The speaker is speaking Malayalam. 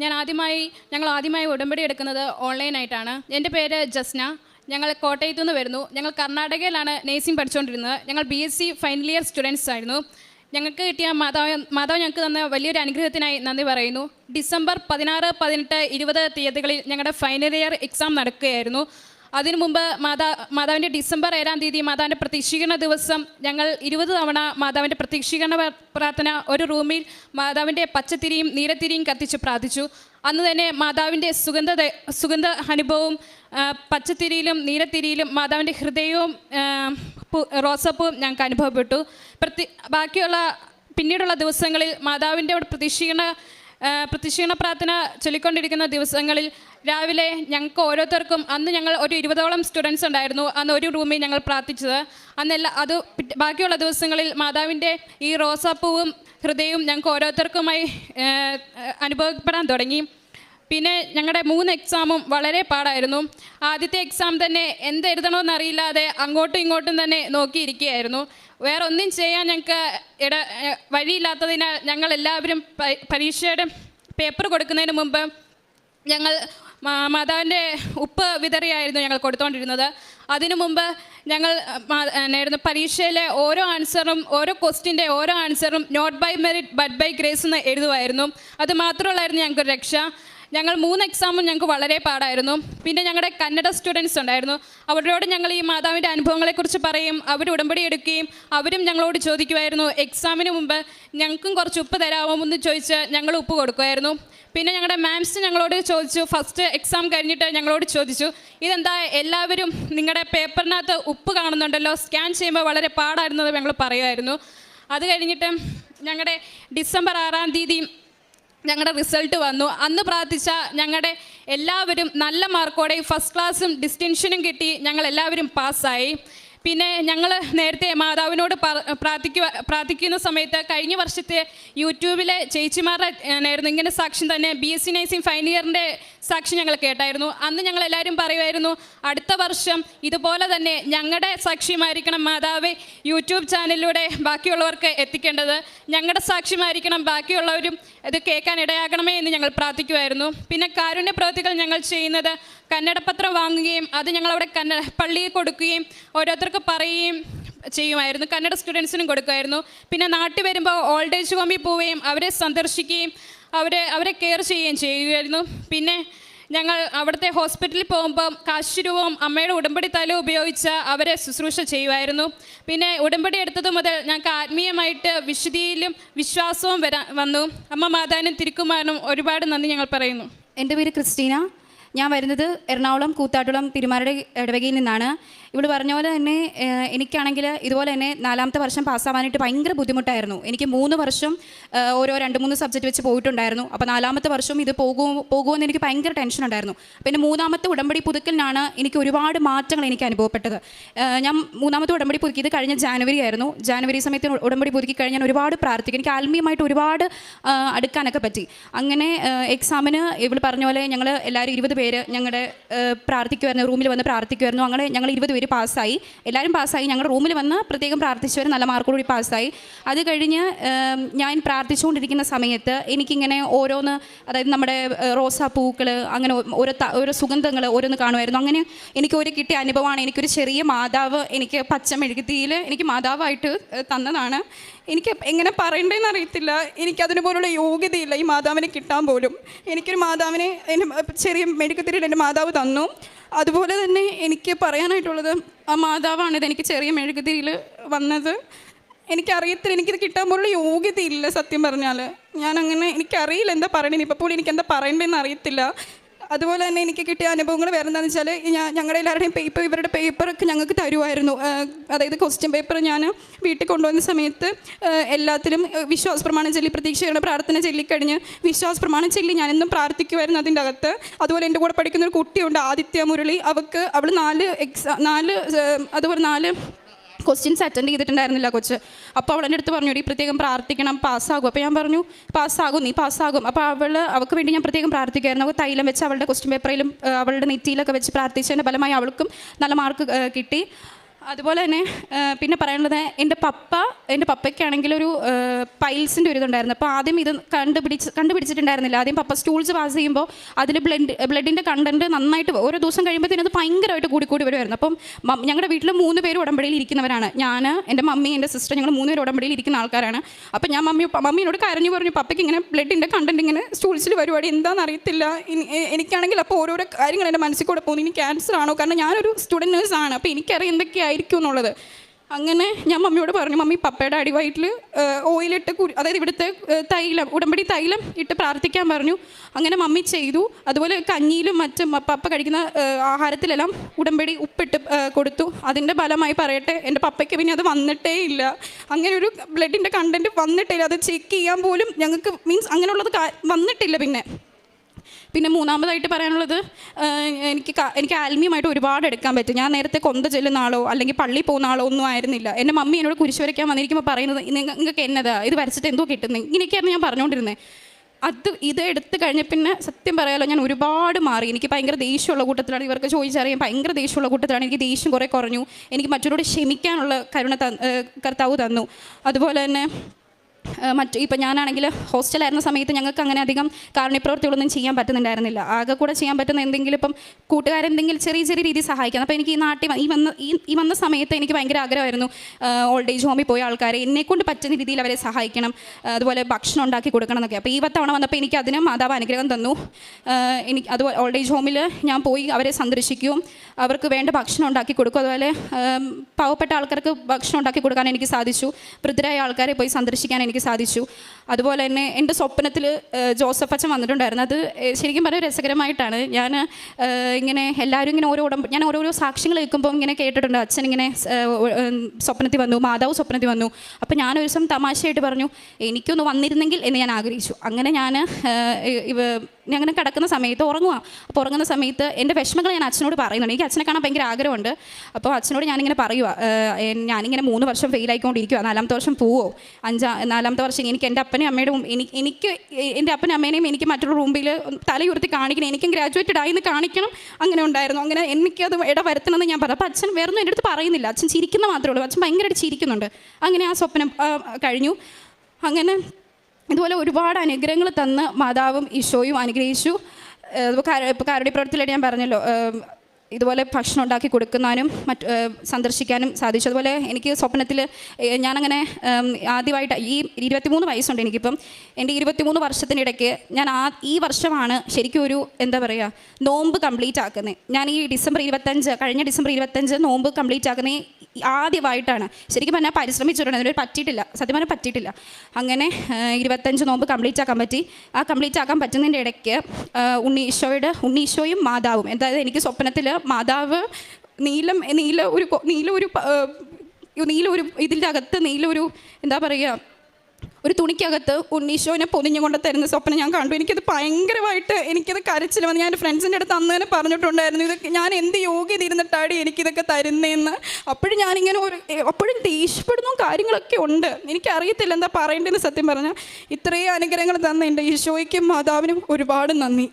ഞാൻ ആദ്യമായി ഞങ്ങൾ ആദ്യമായി ഉടമ്പടി എടുക്കുന്നത് ഓൺലൈനായിട്ടാണ്. എന്റെ പേര് ജസ്ന. ഞങ്ങൾ കോട്ടയത്തു നിന്ന് വരുന്നു. ഞങ്ങൾ കർണാടകയിലാണ് നേഴ്സിംഗ് പഠിച്ചുകൊണ്ടിരുന്നത്. ഞങ്ങൾ B S C final year students ആയിരുന്നു. ഞങ്ങൾക്ക് കിട്ടിയ മാതാവ് മാതാവ് ഞങ്ങൾക്ക് തന്ന വലിയൊരു അനുഗ്രഹത്തിനായി നന്ദി പറയുന്നു. ഡിസംബർ പതിനാറ് പതിനെട്ട് ഇരുപത് തീയതികളിൽ ഞങ്ങളുടെ ഫൈനൽ ഇയർ എക്സാം നടക്കുകയായിരുന്നു. അതിനു മുമ്പ് മാതാ മാതാവിന്റെ ഡിസംബർ ഏഴാം തീയതി മാതാവിന്റെ പ്രതീക്ഷീകരണ ദിവസം ഞങ്ങൾ ഇരുപത് തവണ മാതാവിന്റെ പ്രതീക്ഷീകരണ പ്രാർത്ഥന ഒരു റൂമിൽ മാതാവിന്റെ പച്ചത്തിരിയും നീലത്തിരിയും കത്തിച്ച് പ്രാർത്ഥിച്ചു. അന്ന് തന്നെ മാതാവിന്റെ സുഗന്ധ സുഗന്ധ അനുഭവവും പച്ചത്തിരിയിലും നീലത്തിരിയിലും മാതാവിന്റെ ഹൃദയവും റോസപ്പും ഞങ്ങൾക്ക് അനുഭവപ്പെട്ടു. പ്രതി ബാക്കിയുള്ള പിന്നീടുള്ള ദിവസങ്ങളിൽ മാതാവിന്റെ പ്രതീക്ഷീകരണ ആ, പ്രത്യക്ഷീണ പ്രാർത്ഥന ചൊല്ലിക്കൊണ്ടിരിക്കുന്ന ദിവസങ്ങളിൽ രാവിലെ ഞങ്ങൾക്ക് ഓരോരുത്തർക്കും അന്ന് ഞങ്ങൾ ഒരു ഇരുപതോളം സ്റ്റുഡൻസ് ഉണ്ടായിരുന്നു. അന്ന് ഒരു റൂമിൽ ഞങ്ങൾ പ്രാർത്ഥിച്ചത്. അന്നെല്ലാം അത് ബാക്കിയുള്ള ദിവസങ്ങളിൽ മാതാവിന്റെ ഈ റോസാപ്പൂവും ഹൃദയവും ഞങ്ങൾക്ക് ഓരോരുത്തർക്കുമായി അനുഭവപ്പെടാൻ തുടങ്ങി. പിന്നെ ഞങ്ങളുടെ മൂന്ന് എക്സാമും വളരെ പാടായിരുന്നു. ആദ്യത്തെ എക്സാം തന്നെ എന്തെഴുതണമെന്ന് അറിയില്ലാതെ അങ്ങോട്ടും ഇങ്ങോട്ടും തന്നെ നോക്കിയിരിക്കുകയായിരുന്നു. വേറെ ഒന്നും ചെയ്യാൻ ഞങ്ങൾക്ക് ഇട വഴിയില്ലാത്തതിനാൽ ഞങ്ങൾ എല്ലാവരും പരീക്ഷയുടെ പേപ്പർ കൊടുക്കുന്നതിന് മുമ്പ് ഞങ്ങൾ മാതാവിന്റെ ഉപ്പ് വിതറിയായിരുന്നു ഞങ്ങൾ കൊടുത്തുകൊണ്ടിരുന്നത് അതിനു മുമ്പ് ഞങ്ങൾ എന്നായിരുന്നു പരീക്ഷയിലെ ഓരോ ആൻസറും ഓരോ ക്വസ്റ്റിന്റെ ഓരോ ആൻസറും not by merit but by grace എന്ന് എഴുതുമായിരുന്നു അത് മാത്രമുള്ളായിരുന്നു ഞങ്ങൾക്ക് രക്ഷ. ഞങ്ങൾ മൂന്ന് എക്സാമും ഞങ്ങൾക്ക് വളരെ പാടായിരുന്നു. പിന്നെ ഞങ്ങളുടെ കന്നഡ സ്റ്റുഡൻസ് ഉണ്ടായിരുന്നു. അവരോട് ഞങ്ങൾ ഈ മാതാവിന്റെ അനുഭവങ്ങളെക്കുറിച്ച് പറയും അവർ ഉടമ്പടി എടുക്കുകയും അവരും ഞങ്ങളോട് ചോദിക്കുമായിരുന്നു എക്സാമിന് മുമ്പ് ഞങ്ങൾക്കും കുറച്ച് ഉപ്പ് തരാമോ എന്ന് ചോദിച്ച് ഞങ്ങൾ ഉപ്പ് കൊടുക്കുമായിരുന്നു. പിന്നെ ഞങ്ങളുടെ മാംസ് ഞങ്ങളോട് ചോദിച്ചു ഫസ്റ്റ് എക്സാം കഴിഞ്ഞിട്ട് ഞങ്ങളോട് ചോദിച്ചു ഇതെന്താ എല്ലാവരും നിങ്ങളുടെ പേപ്പറിനകത്ത് ഉപ്പ് കാണുന്നുണ്ടല്ലോ? സ്കാൻ ചെയ്യുമ്പോൾ വളരെ പാടായിരുന്നത് ഞങ്ങൾ പറയുമായിരുന്നു. അത് കഴിഞ്ഞിട്ട് ഞങ്ങളുടെ ഡിസംബർ ആറാം തീയതി ഞങ്ങളുടെ റിസൾട്ട് വന്നു. അന്ന് പ്രാർത്ഥിച്ച ഞങ്ങളുടെ എല്ലാവരും നല്ല മാർക്കോടെ ഫസ്റ്റ് ക്ലാസ്സും ഡിസ്റ്റിങ്ഷനും കിട്ടി. ഞങ്ങൾ എല്ലാവരും പാസ്സായി. പിന്നെ ഞങ്ങൾ നേരത്തെ മാതാവിനോട് പ്രാർത്ഥിക്കുക പ്രാർത്ഥിക്കുന്ന സമയത്ത് കഴിഞ്ഞ വർഷത്തെ യൂട്യൂബിലെ ചേച്ചിമാരുടെ ആയിരുന്നു ഇങ്ങനെ സാക്ഷ്യം തന്നെ B S C nursing final ഇയറിന്റെ സാക്ഷ്യം ഞങ്ങൾ കേട്ടായിരുന്നു. അന്ന് ഞങ്ങൾ എല്ലാവരും പറയുമായിരുന്നു അടുത്ത വർഷം ഇതുപോലെ തന്നെ ഞങ്ങളുടെ സാക്ഷ്യമായിരിക്കണം മാതാവ് യൂട്യൂബ് ചാനലിലൂടെ ബാക്കിയുള്ളവർക്ക് എത്തിക്കേണ്ടത്. ഞങ്ങളുടെ സാക്ഷ്യമായിരിക്കണം ബാക്കിയുള്ളവരും ഇത് കേൾക്കാൻ ഇടയാകണമേ എന്ന് ഞങ്ങൾ പ്രാർത്ഥിക്കുമായിരുന്നു. പിന്നെ കാരുണ്യ പ്രവൃത്തികൾ ഞങ്ങൾ ചെയ്യുന്നത് കന്നഡപത്രം വാങ്ങുകയും അത് ഞങ്ങളവിടെ കന്ന പള്ളിയിൽ കൊടുക്കുകയും ഓരോരുത്തർക്ക് പറയുകയും ചെയ്യുമായിരുന്നു. കന്നഡ സ്റ്റുഡൻസിനും കൊടുക്കുമായിരുന്നു. പിന്നെ നാട്ടിൽ വരുമ്പോൾ ഓൾഡ് ഏജ് ഹോമിൽ പോവുകയും അവരെ സന്ദർശിക്കുകയും അവരെ അവരെ കെയർ ചെയ്യുകയും ചെയ്യുമായിരുന്നു പിന്നെ ഞങ്ങൾ അവിടുത്തെ ഹോസ്പിറ്റലിൽ പോകുമ്പം കാശുരൂപവും അമ്മയുടെ ഉടമ്പടി തല ഉപയോഗിച്ച് അവരെ ശുശ്രൂഷ ചെയ്യുമായിരുന്നു പിന്നെ ഉടമ്പടി എടുത്തത് മുതൽ ഞങ്ങൾക്ക് ആത്മീയമായിട്ട് വിശുദ്ധിയിലും വിശ്വാസവും വരാ വന്നു. അമ്മ മാതാനും തിരുക്കുമാരനും ഒരുപാട് നന്ദി ഞങ്ങൾ പറയുന്നു. എന്റെ പേര് ക്രിസ്റ്റീന. ഞാൻ വരുന്നത് എറണാകുളം കൂത്താട്ടുളം തിരുമാരുടെ ഇടവകയിൽ നിന്നാണ്. ഇവിടെ പറഞ്ഞ പോലെ തന്നെ എനിക്കാണെങ്കിൽ ഇതുപോലെ തന്നെ നാലാമത്തെ വർഷം പാസ്സാവാനായിട്ട് ഭയങ്കര ബുദ്ധിമുട്ടായിരുന്നു. എനിക്ക് മൂന്ന് വർഷം ഓരോ രണ്ട് മൂന്ന് സബ്ജക്റ്റ് വെച്ച് പോയിട്ടുണ്ടായിരുന്നു. അപ്പോൾ നാലാമത്തെ വർഷം ഇത് പോകുമോ പോകുമെന്ന് എനിക്ക് ഭയങ്കര ടെൻഷൻ ഉണ്ടായിരുന്നു. പിന്നെ മൂന്നാമത്തെ ഉടമ്പടി പുതുക്കലിനാണ് എനിക്ക് ഒരുപാട് മാറ്റങ്ങൾ എനിക്ക് അനുഭവപ്പെട്ടത്. ഞാൻ മൂന്നാമത്തെ ഉടമ്പടി പുതുക്കിയത് കഴിഞ്ഞ ജാനുവരി ആയിരുന്നു. ജാനുവരി സമയത്ത് ഉടമ്പടി പുതുക്കി കഴിഞ്ഞാൽ ഒരുപാട് പ്രാർത്ഥിക്കും. എനിക്ക് ആത്മീയമായിട്ട് ഒരുപാട് അടുക്കാനൊക്കെ പറ്റി. അങ്ങനെ എക്സാമിന് ഇവിടെ പറഞ്ഞ പോലെ ഞങ്ങൾ എല്ലാവരും ഇരുപത് പേര് ഞങ്ങളുടെ പ്രാർത്ഥിക്കുമായിരുന്നു റൂമിൽ വന്ന് പ്രാർത്ഥിക്കുമായിരുന്നു അങ്ങനെ ഞങ്ങൾ ഇരുപത് പേര് പാസ്സായി. എല്ലാവരും പാസ്സായി. ഞങ്ങളുടെ റൂമിൽ വന്ന് പ്രത്യേകം പ്രാർത്ഥിച്ചവർ നല്ല മാർക്കോടുകൂടി പാസ്സായി. അത് കഴിഞ്ഞ് ഞാൻ പ്രാർത്ഥിച്ചുകൊണ്ടിരിക്കുന്ന സമയത്ത് എനിക്കിങ്ങനെ ഓരോന്ന് അതായത് നമ്മുടെ റോസാ റോസാപ്പൂക്കൾ അങ്ങനെ ഓരോ ഓരോ സുഗന്ധങ്ങൾ ഓരോന്ന് കാണുമായിരുന്നു. അങ്ങനെ എനിക്ക് ഒരു കിട്ടിയ അനുഭവമാണ് എനിക്കൊരു ചെറിയ മാതാവ് എനിക്ക് പച്ച മെഴുകുതിയിൽ എനിക്ക് മാതാവായിട്ട് തന്നതാണ്. എനിക്ക് എങ്ങനെ പറയണ്ടേന്ന് അറിയത്തില്ല. എനിക്കതിന് പോലുള്ള യോഗ്യതയില്ല. ഈ മാതാവിനെ കിട്ടാൻ പോലും. എനിക്കൊരു മാതാവിനെ എന്റെ ചെറിയ മെഡിക്കൽ തിരിയിൽ എന്റെ മാതാവ് തന്നു. അതുപോലെ തന്നെ എനിക്ക് പറയാനായിട്ടുള്ളത് ആ മാതാവാണ് ഇത് എനിക്ക് ചെറിയ മെഴുകുതിരിയിൽ വന്നത്. എനിക്കറിയത്തില്ല. എനിക്കിത് കിട്ടാൻ പോലുള്ള യോഗ്യതയില്ല സത്യം പറഞ്ഞാൽ ഞാനങ്ങനെ എനിക്കറിയില്ല എന്താ പറയണേ. ഇപ്പോൾ പോലും എനിക്ക് എന്താ പറയണ്ടേന്ന് അറിയത്തില്ല. അതുപോലെ തന്നെ എനിക്ക് കിട്ടിയ അനുഭവങ്ങൾ വേറെ എന്താണെന്ന് വെച്ചാൽ ഞങ്ങളുടെ എല്ലാവരുടെയും പേപ്പർ ഇവരുടെ പേപ്പറൊക്കെ ഞങ്ങൾക്ക് തരുമായിരുന്നു അതായത് ക്വസ്റ്റ്യൻ പേപ്പർ ഞാൻ വീട്ടിൽ കൊണ്ടുവന്ന സമയത്ത് എല്ലാത്തിലും വിശ്വാസ പ്രമാണം ചൊല്ലി പ്രതീക്ഷയുടെ പ്രാർത്ഥന ചൊല്ലിക്കഴിഞ്ഞ് വിശ്വാസ പ്രമാണം ചൊല്ലി ഞാനെന്നും പ്രാർത്ഥിക്കുമായിരുന്നു അതിന്റെ അകത്ത്. അതുപോലെ എന്റെ കൂടെ പഠിക്കുന്ന ഒരു കുട്ടിയുണ്ട് ആദിത്യ മുരളി. അവൾക്ക് അവൾ നാല് എക്സാ നാല് അതുപോലെ നാല് ക്വസ്റ്റ്യൻസ് അറ്റൻഡ് ചെയ്തിട്ടുണ്ടായിരുന്നില്ല കൊച്ച്. അപ്പോൾ അവൾ എന്റെ അടുത്ത് പറഞ്ഞു ഈ പ്രത്യേകം പ്രാർത്ഥിക്കണം പാസ്സാകും. അപ്പോൾ ഞാൻ പറഞ്ഞു പാസ്സാകും നീ പാസ്സാകും. അപ്പോൾ അവൾ അവൾക്ക് വേണ്ടി ഞാൻ പ്രത്യേകം പ്രാർത്ഥിക്കുമായിരുന്നു അവൾ തൈലം വെച്ച് അവളുടെ ക്വസ്റ്റ്യൻ പേപ്പറിലും അവളുടെ നെറ്റിയിലൊക്കെ വെച്ച് പ്രാർത്ഥിച്ചതിന്റെ ഫലമായി അവൾക്കും നല്ല മാർക്ക് കിട്ടി. അതുപോലെ തന്നെ പിന്നെ പറയാനുള്ളത് എന്റെ പപ്പ എന്റെ പപ്പയ്ക്കാണെങ്കിൽ ഒരു പൈൽസിന്റെ ഒരു ഇതുണ്ടായിരുന്നു അപ്പോൾ ആദ്യം ഇത് കണ്ടുപിടിച്ച് കണ്ടുപിടിച്ചിട്ടുണ്ടായിരുന്നില്ല. ആദ്യം പപ്പ സ്റ്റൂൾസ് പാസ് ചെയ്യുമ്പോൾ അതിൽ ബ്ലഡ് ബ്ലഡിന്റെ കണ്ടന്റ് നന്നായിട്ട് ഓരോ ദിവസം കഴിയുമ്പോഴത്തേനും അത് ഭയങ്കരമായിട്ട് കൂടിക്കൂടി കൂടി വരുമായിരുന്നു. അപ്പം ഞങ്ങളുടെ വീട്ടിൽ മൂന്ന് പേര് ഉടമ്പടിയിൽ ഇരിക്കുന്നവരാണ്. ഞാൻ എന്റെ മമ്മി എന്റെ സിസ്റ്റർ ഞങ്ങൾ മൂന്ന് പേര് ഉടമ്പടിയിൽ ഇരിക്കുന്ന ആൾക്കാരാണ്. അപ്പം ഞാൻ മമ്മി മമ്മീനോട് കരഞ്ഞു പറഞ്ഞു പപ്പയ്ക്ക് ഇങ്ങനെ ബ്ലഡിന്റെ കണ്ടന്റ് ഇങ്ങനെ സ്റ്റൂൾസിൽ പരിപാടി എന്താണെന്ന് അറിയത്തില്ല എനിക്കാണെങ്കിൽ അപ്പോൾ ഓരോരോ കാര്യങ്ങൾ എന്റെ മനസ്സിൽ കൂടെ പോകുന്നു. ഇനി ക്യാൻസർ ആണോ? കാരണം ഞാനൊരു സ്റ്റുഡന്റ് നേഴ്സാണ് അപ്പോൾ എനിക്കറിയാം എന്തൊക്കെയായിരിക്കും എന്നുള്ളത്. അങ്ങനെ ഞാൻ മമ്മിയോട് പറഞ്ഞു മമ്മി പപ്പയുടെ അടിവയറ്റിൽ ഓയിലിട്ട് കുരു അതായത് ഇവിടുത്തെ തൈലം ഉടമ്പടി തൈലം ഇട്ട് പ്രാർത്ഥിക്കാൻ പറഞ്ഞു. അങ്ങനെ മമ്മി ചെയ്തു. അതുപോലെ കഞ്ഞിയിലും മറ്റും പപ്പ കഴിക്കുന്ന ആഹാരത്തിലെല്ലാം ഉടമ്പടി ഉപ്പിട്ട് കൊടുത്തു. അതിന്റെ ഫലമായി പറയട്ടെ എന്റെ പപ്പയ്ക്ക് പിന്നെ അത് വന്നിട്ടേ ഇല്ല. അങ്ങനെ ഒരു ബ്ലഡിന്റെ കണ്ടന്റ് വന്നിട്ടേ ഇല്ല. അത് ചെക്ക് ചെയ്യാൻ പോലും ഞങ്ങൾക്ക് മീൻസ് അങ്ങനെയുള്ളത് വന്നിട്ടില്ല പിന്നെ. പിന്നെ മൂന്നാമതായിട്ട് പറയാനുള്ളത് എനിക്ക് എനിക്ക് ആത്മീയമായിട്ട് ഒരുപാട് എടുക്കാൻ പറ്റും. ഞാൻ നേരത്തെ കൊന്ത ചെല്ലുന്ന ആളോ അല്ലെങ്കിൽ പള്ളി പോകുന്ന ആളോ ഒന്നും ആയിരുന്നില്ല. എന്റെ മമ്മി എന്നോട് കുരിശ് വരയ്ക്കാൻ വന്നിരിക്കുമ്പോൾ പറയുന്നത് നിങ്ങൾക്ക് എന്നതാ? ഇത് വരച്ചിട്ട് എന്തോ കിട്ടുന്നത് ഇങ്ങനെയൊക്കെയാണ് ഞാൻ പറഞ്ഞുകൊണ്ടിരുന്നത് അത് ഇത് എടുത്തു കഴിഞ്ഞ പിന്നെ സത്യം പറയാലോ ഞാൻ ഒരുപാട് മാറി. എനിക്ക് ഭയങ്കര ദേഷ്യമുള്ള കൂട്ടത്തിലാണ് ഇവർക്ക് ചോദിച്ചറിയാൻ ഭയങ്കര ദേഷ്യമുള്ള കൂട്ടത്തിലാണ് എനിക്ക് ദേഷ്യം കുറേ കുറഞ്ഞു. എനിക്ക് മറ്റുള്ളവരോട് ക്ഷമിക്കാനുള്ള കരുണ കർത്താവ് തന്നു. അതുപോലെ തന്നെ മറ്റ് ഇപ്പം ഞാനാണെങ്കിൽ ഹോസ്റ്റലായിരുന്ന സമയത്ത് ഞങ്ങൾക്ക് അങ്ങനെ അധികം കാരുണ്യപ്രവർത്തികളൊന്നും ചെയ്യാൻ പറ്റുന്നുണ്ടായിരുന്നില്ല. ആകെ കൂടെ ചെയ്യാൻ പറ്റുന്ന എന്തെങ്കിലും ഇപ്പം കൂട്ടുകാരെന്തെങ്കിലും ചെറിയ ചെറിയ രീതിയിൽ സഹായിക്കാം അപ്പോൾ എനിക്ക് ഈ നാട്ടിൽ ഈ വന്ന ഈ വന്ന സമയത്ത് എനിക്ക് ഭയങ്കര ആഗ്രഹമായിരുന്നു ഓൾഡ് ഏജ് ഹോമിൽ പോയ ആൾക്കാരെ എന്നെക്കൊണ്ട് പറ്റുന്ന രീതിയിൽ അവരെ സഹായിക്കണം അതുപോലെ ഭക്ഷണം ഉണ്ടാക്കി കൊടുക്കണം എന്നൊക്കെ. അപ്പോൾ ഈ വത്തവണ വന്നപ്പോൾ എനിക്ക് അതിന് മാതാവ് അനുഗ്രഹം തന്നു. എനിക്ക് അതുപോലെ ഓൾഡ് ഏജ് ഹോമിൽ ഞാൻ പോയി അവരെ സന്ദർശിക്കും അവർക്ക് വേണ്ട ഭക്ഷണം ഉണ്ടാക്കി കൊടുക്കും. അതുപോലെ പാവപ്പെട്ട ആൾക്കാർക്ക് ഭക്ഷണം ഉണ്ടാക്കി കൊടുക്കാൻ എനിക്ക് സാധിച്ചു. വൃദ്ധരായ ആൾക്കാരെ പോയി സന്ദർശിക്കാൻ എനിക്ക് സാധിച്ചു. അതുപോലെ തന്നെ എന്റെ സ്വപ്നത്തിൽ ജോസഫ് അച്ഛൻ വന്നിട്ടുണ്ടായിരുന്നു. അത് ശരിക്കും പറഞ്ഞാൽ രസകരമായിട്ടാണ്. ഞാൻ ഇങ്ങനെ എല്ലാവരും ഇങ്ങനെ ഓരോ ഉടമ്പ ഞാൻ ഓരോരോ സാക്ഷ്യങ്ങൾ കേൾക്കുമ്പോൾ ഇങ്ങനെ കേട്ടിട്ടുണ്ട്. അച്ഛൻ ഇങ്ങനെ സ്വപ്നത്തിൽ വന്നു മാതാവ് സ്വപ്നത്തിൽ വന്നു. അപ്പോൾ ഞാൻ ദിവസം തമാശയായിട്ട് പറഞ്ഞു എനിക്കൊന്ന് വന്നിരുന്നെങ്കിൽ എന്ന് ഞാൻ ആഗ്രഹിച്ചു. അങ്ങനെ ഞാൻ ഞാൻ അങ്ങനെ കിടക്കുന്ന സമയത്ത് ഉറങ്ങുക അപ്പോൾ ഉറങ്ങുന്ന സമയത്ത് എന്റെ വിഷമങ്ങൾ ഞാൻ അച്ഛനോട് പറയുന്നുണ്ട്. എനിക്ക് അച്ഛനെ കാണാൻ ഭയങ്കര ആഗ്രഹമുണ്ട്. അപ്പോൾ അച്ഛനോട് ഞാനിങ്ങനെ പറയുക ഞാനിങ്ങനെ മൂന്ന് വർഷം ഫെയിലായിക്കൊണ്ടിരിക്കുക നാലാമത്തെ വർഷം പോവോ? അഞ്ചാ നാലാമത്തെ വർഷം എനിക്ക് എന്റെ അപ്പനും അമ്മയുടെ എനിക്ക് എനിക്ക് എന്റെ അപ്പനും അമ്മേനെയും എനിക്ക് മറ്റൊരു റൂമിൽ തലയുർത്തി കാണിക്കണം. എനിക്കും ഗ്രാജുവേറ്റഡ് ആയി എന്ന് കാണിക്കണം. അങ്ങനെ ഉണ്ടായിരുന്നു. അങ്ങനെ എനിക്കത് ഇട വരുത്തണമെന്ന് ഞാൻ പറഞ്ഞു. അപ്പോൾ അച്ഛൻ വേറെ ഒന്നും എന്റെ അടുത്ത് പറയുന്നില്ല. അച്ഛൻ ചിരിക്കുന്ന മാത്രമേ ഉള്ളൂ. അച്ഛൻ ഭയങ്കരമായിട്ട് ചിരിക്കുന്നുണ്ട്. അങ്ങനെ ആ സ്വപ്നം കഴിഞ്ഞു. അങ്ങനെ ഇതുപോലെ ഒരുപാട് അനുഗ്രഹങ്ങൾ തന്ന് മാതാവും ഈശോയും അനുഗ്രഹിച്ചു. ഇപ്പോൾ കാരുടെ പ്രവർത്തിയിലായിട്ട് ഞാൻ പറഞ്ഞല്ലോ. ഇതുപോലെ ഭക്ഷണം ഉണ്ടാക്കി കൊടുക്കുന്നതിനും മറ്റ് സന്ദർശിക്കാനും സാധിച്ചു. അതുപോലെ എനിക്ക് സ്വപ്നത്തിൽ ഞാനങ്ങനെ ആദ്യമായിട്ട് ഈ ഇരുപത്തിമൂന്ന് വയസ്സുണ്ട് എനിക്കിപ്പം. എന്റെ ഇരുപത്തിമൂന്ന് വർഷത്തിനിടയ്ക്ക് ഞാൻ ആ ഈ വർഷമാണ് ശരിക്കും ഒരു എന്താ പറയുക നോമ്പ് കംപ്ലീറ്റ് ആക്കുന്നത്. ഞാൻ ഈ ഡിസംബർ ഇരുപത്തഞ്ച് കഴിഞ്ഞ ഡിസംബർ ഇരുപത്തഞ്ച് നോമ്പ് കംപ്ലീറ്റ് ആക്കുന്നത് ആദ്യമായിട്ടാണ്. ശരിക്കും പറഞ്ഞാൽ പരിശ്രമിച്ചിട്ടുണ്ട് അതിനൊരു പറ്റിയിട്ടില്ല സത്യം പറഞ്ഞാൽ പറ്റിയിട്ടില്ല. അങ്ങനെ ഇരുപത്തഞ്ച് നോമ്പ് കംപ്ലീറ്റ് ആക്കാൻ പറ്റി. ആ കംപ്ലീറ്റ് ആക്കാൻ പറ്റുന്നതിന്റെ ഇടയ്ക്ക് ഉണ്ണീശോയുടെ ഉണ്ണീശോയും മാതാവും എന്തായാലും എനിക്ക് സ്വപ്നത്തിൽ മാതാവ് നീലം നീല ഒരു നീല ഒരു നീല ഒരു ഇതിന്റെ അകത്ത് നീല ഒരു എന്താ പറയുക ഒരു തുണിക്കകത്ത് ഉണ്ണീശോനെ പൊതിഞ്ഞുകൊണ്ട് തരുന്ന സ്വപ്നം ഞാൻ കണ്ടു. എനിക്കത് ഭയങ്കരമായിട്ട് എനിക്കത് കരച്ചിൽ വന്ന്. ഞാൻ എന്റെ ഫ്രണ്ട്സിന്റെ അടുത്ത് അന്ന് തന്നെ പറഞ്ഞിട്ടുണ്ടായിരുന്നു ഇത് ഞാൻ എന്ത് യോഗ്യത ഇരുന്നിട്ടാടി എനിക്കിതൊക്കെ തരുന്നതെന്ന് അപ്പോഴും ഞാനിങ്ങനെ ഒരു അപ്പോഴും ദേഷ്യപ്പെടുന്ന കാര്യങ്ങളൊക്കെ ഉണ്ട്. എനിക്കറിയത്തില്ല എന്താ പറയേണ്ടതെന്ന് സത്യം പറഞ്ഞാൽ ഇത്രയും അനുഗ്രഹങ്ങൾ തന്ന എന്റെ ഈശോയ്ക്കും മാതാവിനും ഒരുപാട് നന്ദി.